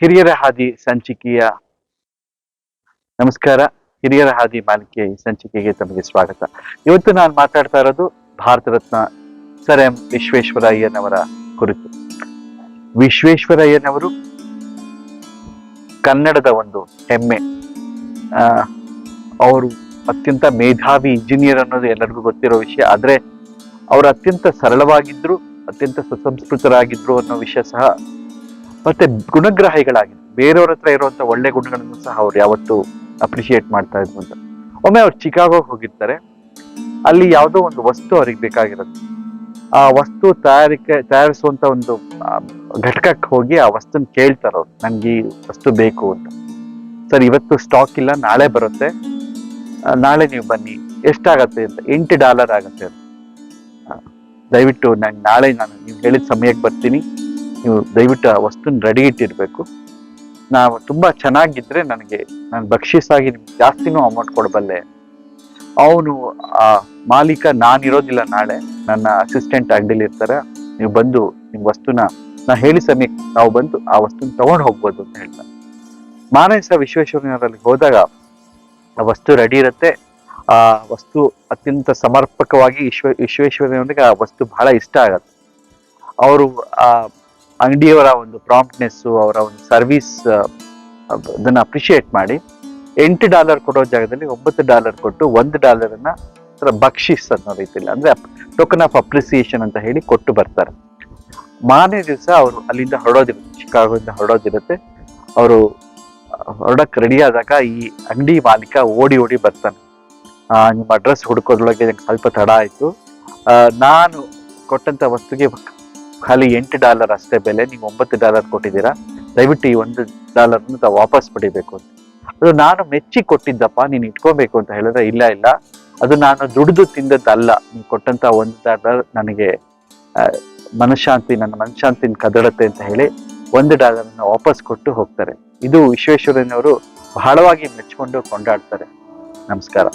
ಹಿರಿಯರ ಹಾದಿ ಸಂಚಿಕೆಯ ನಮಸ್ಕಾರ. ಹಿರಿಯರ ಹಾದಿ ಮಾಲಿಕೆ ಸಂಚಿಕೆಗೆ ತಮಗೆ ಸ್ವಾಗತ. ಇವತ್ತು ನಾನು ಮಾತಾಡ್ತಾ ಇರೋದು ಭಾರತ ರತ್ನ ಸರ್ ಎಂ ವಿಶ್ವೇಶ್ವರಯ್ಯನವರ ಕುರಿತು. ವಿಶ್ವೇಶ್ವರಯ್ಯನವರು ಕನ್ನಡದ ಒಂದು ಹೆಮ್ಮೆ. ಅವರು ಅತ್ಯಂತ ಮೇಧಾವಿ ಇಂಜಿನಿಯರ್ ಅನ್ನೋದು ಎಲ್ಲರಿಗೂ ಗೊತ್ತಿರೋ ವಿಷಯ. ಆದ್ರೆ ಅವರು ಅತ್ಯಂತ ಸರಳವಾಗಿದ್ರು, ಅತ್ಯಂತ ಸುಸಂಸ್ಕೃತರಾಗಿದ್ರು ಅನ್ನೋ ವಿಷಯ ಸಹ ಮತ್ತೆ ಗುಣಗ್ರಾಹಿಗಳಾಗಿ, ಬೇರೆಯವ್ರ ಹತ್ರ ಇರುವಂತ ಒಳ್ಳೆ ಗುಣಗಳನ್ನು ಸಹ ಅವ್ರು ಯಾವತ್ತು ಅಪ್ರಿಶಿಯೇಟ್ ಮಾಡ್ತಾ ಇದ್ರು ಅಂತ. ಒಮ್ಮೆ ಅವ್ರು ಚಿಕಾಗೋಗೆ ಹೋಗಿರ್ತಾರೆ. ಅಲ್ಲಿ ಯಾವುದೋ ಒಂದು ವಸ್ತು ಅವ್ರಿಗೆ ಬೇಕಾಗಿರುತ್ತೆ ಆ ವಸ್ತು ತಯಾರಿಕೆ, ತಯಾರಿಸುವಂತ ಒಂದು ಘಟಕಕ್ಕೆ ಹೋಗಿ ಆ ವಸ್ತುನ ಕೇಳ್ತಾರೆ ಅವ್ರು ನನ್ಗೆ ಈ ವಸ್ತು ಬೇಕು ಅಂತ. ಸರ್, ಇವತ್ತು ಸ್ಟಾಕ್ ಇಲ್ಲ, ನಾಳೆ ಬರುತ್ತೆ. ನಾಳೆ ನೀವು ಬನ್ನಿ. ಎಷ್ಟಾಗತ್ತೆ ಅಂತ. ಎಂಟು ಡಾಲರ್ ಆಗತ್ತೆ ಅಂತ ದಯವಿಟ್ಟು ನಂಗೆ ನಾಳೆ ನಾನು ನೀವು ಹೇಳಿದ ಸಮಯಕ್ಕೆ ಬರ್ತೀನಿ. ನೀವು ದಯವಿಟ್ಟು ಆ ವಸ್ತುನ ರೆಡಿ ಇಟ್ಟಿರಬೇಕು. ನಾವು ತುಂಬಾ ಚೆನ್ನಾಗಿದ್ರೆ ನನಗೆ, ನಾನು ಬಕ್ಷಿಸಾಗಿ ನಿಮ್ಗೆ ಜಾಸ್ತಿನೂ ಅಮೌಂಟ್ ಕೊಡಬಲ್ಲೆ. ಅವನು, ಆ ಮಾಲೀಕ ನಾನಿರೋದಿಲ್ಲ ನಾಳೆ, ನನ್ನ ಅಸಿಸ್ಟೆಂಟ್ ಇರ್ತಾರೆ. ನೀವು ಬಂದು ನಿಮ್ಮ ವಸ್ತುನ, ನಾ ಹೇಳಿ ಸಮಯ ನಾವು ಬಂದು ಆ ವಸ್ತುನ ತಗೊಂಡು ಹೋಗ್ಬೋದು ಅಂತ ಹೇಳ್ತಾರೆ ಮಾನಸ ವಿಶ್ವೇಶ್ವರನಲ್ಲಿ ಹೋದಾಗ ಆ ವಸ್ತು ರೆಡಿ ಇರುತ್ತೆ. ಆ ವಸ್ತು ಅತ್ಯಂತ ಸಮರ್ಪಕವಾಗಿ ವಿಶ್ವ ವಿಶ್ವೇಶ್ವರನವರಿಗೆ ಆ ವಸ್ತು ಬಹಳ ಇಷ್ಟ ಆಗತ್ತೆ. ಅವರು, ಆ ಅಂಗಡಿಯವರ ಒಂದು ಪ್ರಾಂಪ್ಟ್ನೆಸ್ ಅವರ ಒಂದು ಸರ್ವಿಸ್ ಅದನ್ನ ಅಪ್ರಿಶಿಯೇಟ್ ಮಾಡಿ ಎಂಟು ಡಾಲರ್ ಕೊಡೋ ಜಾಗದಲ್ಲಿ ಒಂಬತ್ತು ಡಾಲರ್ ಕೊಟ್ಟು ಒಂದು ಡಾಲರ್ ಅನ್ನ ಒಂಥರ ಬಕ್ಷಿಸ್ ಅನ್ನೋ ರೀತಿಯಲ್ಲಿ ಅಂದ್ರೆ ಟೋಕನ್ ಆಫ್ ಅಪ್ರಿಸಿಯೇಷನ್ ಅಂತ ಹೇಳಿ ಕೊಟ್ಟು ಬರ್ತಾರೆ. ಮಾರನೇ ದಿವಸ ಅವರು ಅಲ್ಲಿಂದ ಹೊರಡೋದಿರುತ್ತೆ, ಚಿಕಾಗೋದಿಂದ ಹೊರಡೋದಿರುತ್ತೆ. ಅವರು ಹೊರಡಕ್ಕೆ ರೆಡಿ ಆದಾಗ ಈ ಅಂಗಡಿ ಮಾಲೀಕ ಓಡಿ ಓಡಿ ಬರ್ತಾನೆ. ನಿಮ್ಮ ಅಡ್ರೆಸ್ ಹುಡ್ಕೋದ್ರೊಳಗೆ ಸ್ವಲ್ಪ ತಡ ಆಯಿತು. ನಾನು ಕೊಟ್ಟಂತ ವಸ್ತುಗೆ ಖಾಲಿ ಎಂಟು ಡಾಲರ್ ಅಷ್ಟೇ ಬೆಲೆ, ನೀವು ಒಂಬತ್ತು ಡಾಲರ್ ಕೊಟ್ಟಿದ್ದೀರಾ? ದಯವಿಟ್ಟು ಈ ಒಂದು ಡಾಲರ್ನ ತಾವು ವಾಪಸ್ ಪಡಿಬೇಕು ಅಂತ. ಅದು ನಾನು ಮೆಚ್ಚಿ ಕೊಟ್ಟಿದ್ದಪ್ಪ, ನೀನು ಇಟ್ಕೋಬೇಕು ಅಂತ ಹೇಳಿದ್ರೆ ಇಲ್ಲ ಇಲ್ಲ. ಅದು ನಾನು ದುಡಿದು ತಿಂದದ್ದಲ್ಲ. ನೀವು ಕೊಟ್ಟಂತ ಒಂದು ಡಾಲರ್ ನನಗೆ ಮನಃಶಾಂತಿ, ನನ್ನ ಮನಃಶಾಂತಿನ ಕದಡತ್ತೆ ಅಂತ ಹೇಳಿ ಒಂದು ಡಾಲರ್ನ ವಾಪಸ್ ಕೊಟ್ಟು ಹೋಗ್ತಾರೆ. ಇದು ವಿಶ್ವೇಶ್ವರಯ್ಯನವರು ಬಹಳವಾಗಿ ಮೆಚ್ಚಿಕೊಂಡು ಕೊಂಡಾಡ್ತಾರೆ. ನಮಸ್ಕಾರ.